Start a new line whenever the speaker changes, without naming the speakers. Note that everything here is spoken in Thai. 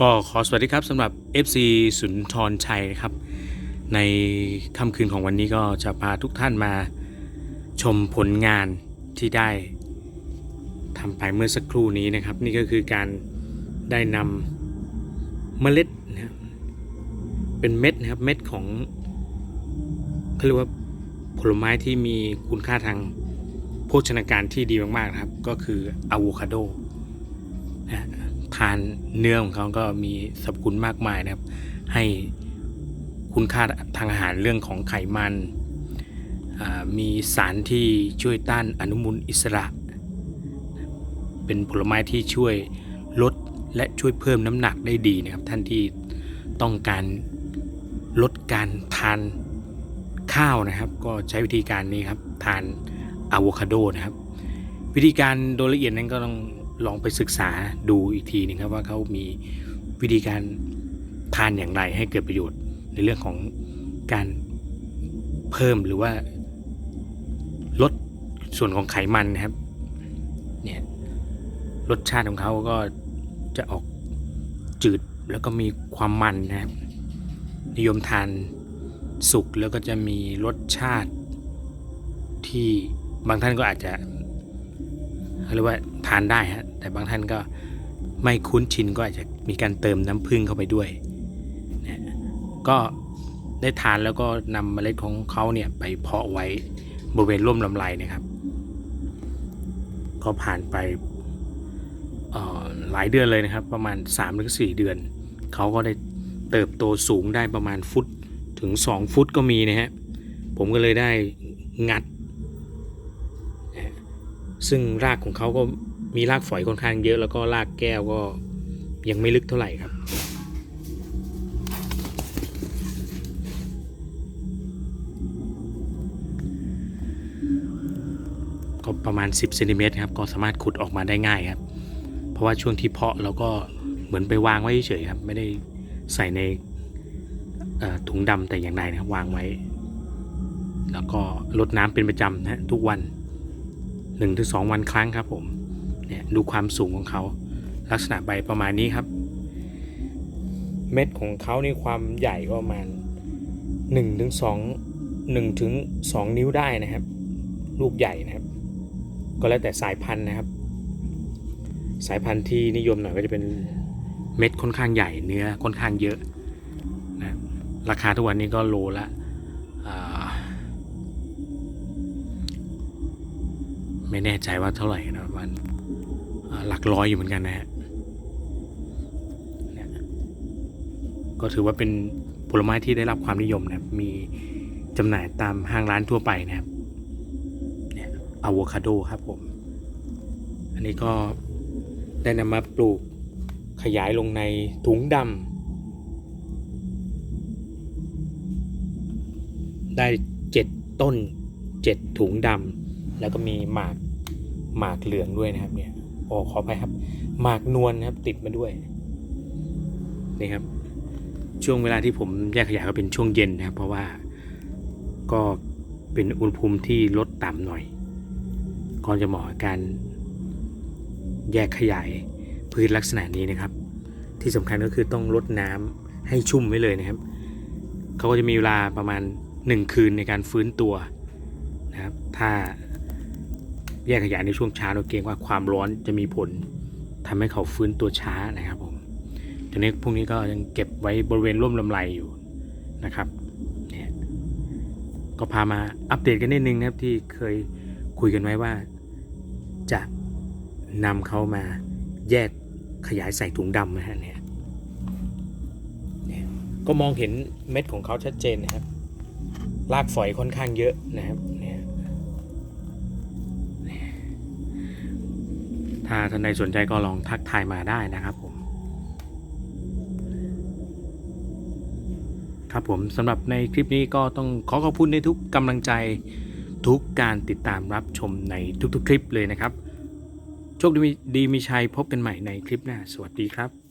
ก็ขอสวัสดีครับสำหรับ FC สุนทรชัยนะครับ ในค่ำคืนของวันนี้ก็จะพาทุกท่านมาชมผลงานที่ได้ทำไปเมื่อสักครู่นี้นะครับ นี่ก็คือการได้นำเมล็ดนะครับเป็นเม็ดนะครับเม็ดของเขาเรียกว่าผลไม้ที่มีคุณค่าทางโภชนาการที่ดีมากๆนะครับ ก็คืออะโวคาโดนะ ทานเนื้อของเขาก็มีสรรพคุณมากมายนะครับ ให้คุณค่าทางอาหารเรื่องของไขมันอ่ามีสารที่ช่วยต้านอนุมูลอิสระ เป็นผลไม้ที่ช่วยลดและช่วยเพิ่มน้ำหนักได้ดีนะครับ ท่านที่ต้องการลดการทานข้าวนะครับ ก็ใช้วิธีการนี้ครับ ทานอะโวคาโดนะครับ วิธีการโดยละเอียดนั้นก็ต้อง ลองไปศึกษาดูอีกทีหนึงครับว่าเขามีวิธีการทานอย่างไรให้เกิดประโยชน์ในเรื่องของการเพิ่มหรือว่าลดส่วนของไขมันนะครับเนี่ยรสชาติของเขาก็จะออกจืดแล้วก็มีความมันนะครับ นิยมทานสุกแล้วก็จะมีรสชาติที่บางท่านก็อาจจะ เขาเรียกว่าทานได้ฮะแต่บางท่านก็ไม่คุ้นชินก็อาจจะมีการเติมน้ำผึ้งเข้าไปด้วยนะก็ได้ทานแล้วก็นำเมล็ดของเขาเนี่ยไปเพาะไว้บริเวณร่มลำไรนะครับ ก็ผ่านไปหลายเดือนเลยนะครับ ประมาณ 3-4 เดือน เขาก็ได้เติบโตสูงได้ประมาณฟุตถึง 2 ฟุตก็มีนะฮะผมก็เลยได้งัด ซึ่งรากของเขาก็มีรากฝอยค่อนข้างเยอะ แล้วก็รากแก้วก็ยังไม่ลึกเท่าไหร่ครับ ก็ประมาณ 10เซนติเมตรครับ ก็สามารถขุดออกมาได้ง่ายครับ เพราะว่าช่วงที่เพาะเราก็เหมือนไปวางไว้เฉยครับ ไม่ได้ใส่ในถุงดำแต่อย่างใดนะครับวางไว้ แล้วก็รดน้ำเป็นประจำนะฮะทุกวัน หนึ่งถึงสองวันครั้งครับผมเนี่ยดูความสูงของเขา ลักษณะใบประมาณนี้ครับ เม็ดของเขานี่ความใหญ่ก็ประมาณสองหนึ่งถึงสองนิ้วได้นะครับ ลูกใหญ่นะครับ ก็แล้วแต่สายพันธุ์นะครับ สายพันธุ์ที่นิยมหน่อยก็จะเป็นเม็ดค่อนข้างใหญ่เนื้อค่อนข้างเยอะนะราคาทุกวันนี้ก็โลละ ไม่แน่ใจว่าเท่าไหร่นะมันหลักร้อยอยู่เหมือนกันนะฮะเนี่ยก็ถือว่าเป็นผลไม้ที่ได้รับความนิยมนะมีจำหน่ายตามห้างร้านทั่วไปนะครับเนี่ยอะโวคาโดครับผม อันนี้ก็ได้นำมาปลูกขยายลงในถุงดำได้เจ็ดต้นเจ็ดถุงดำแล้วก็มีหมาก หมากเหลืองด้วยนะครับ เนี่ยโอ้ขอไปครับ หมากนวลนะครับ ติดมาด้วย นี่ครับ ช่วงเวลาที่ผมแยกขยะก็เป็นช่วงเย็นนะครับ เพราะว่าก็เป็นอุณหภูมิที่ลดต่ำหน่อยก็จะเหมาะกับการแยกขยายพืชลักษณะนี้นะครับ ที่สำคัญก็คือต้องลดน้ำให้ชุ่มไว้เลยนะครับเขาก็จะมีเวลาประมาณ 1 คืนในการฟื้นตัวนะครับ ถ้า แยกขยะในช่วงเช้าเราเกรงว่าความร้อนจะมีผลทำให้เขาฟื้นตัวช้านะครับผมทีนี้พวกนี้ก็ยังเก็บไว้บริเวณร่มลำไรอยู่นะครับเนี่ยก็พามาอัปเดตกันนิดนึงนะครับที่เคยคุยกันไว้ว่า จะนำเขามาแยกขยายใส่ถุงดำนะฮะเนี่ยเนี่ยก็มองเห็นเม็ดของเขาชัดเจนนะครับ รากฝอยค่อนข้างเยอะนะครับ ถ้าท่านใดสนใจก็ลองทักทายมาได้นะครับผม ครับผมสำหรับในคลิปนี้ก็ต้องขอขอบคุณในทุกกำลังใจทุกการติดตามรับชมในทุกๆ คลิปเลยนะครับ โชคดีมีชัยพบกันใหม่ในคลิปหน้า สวัสดีครับ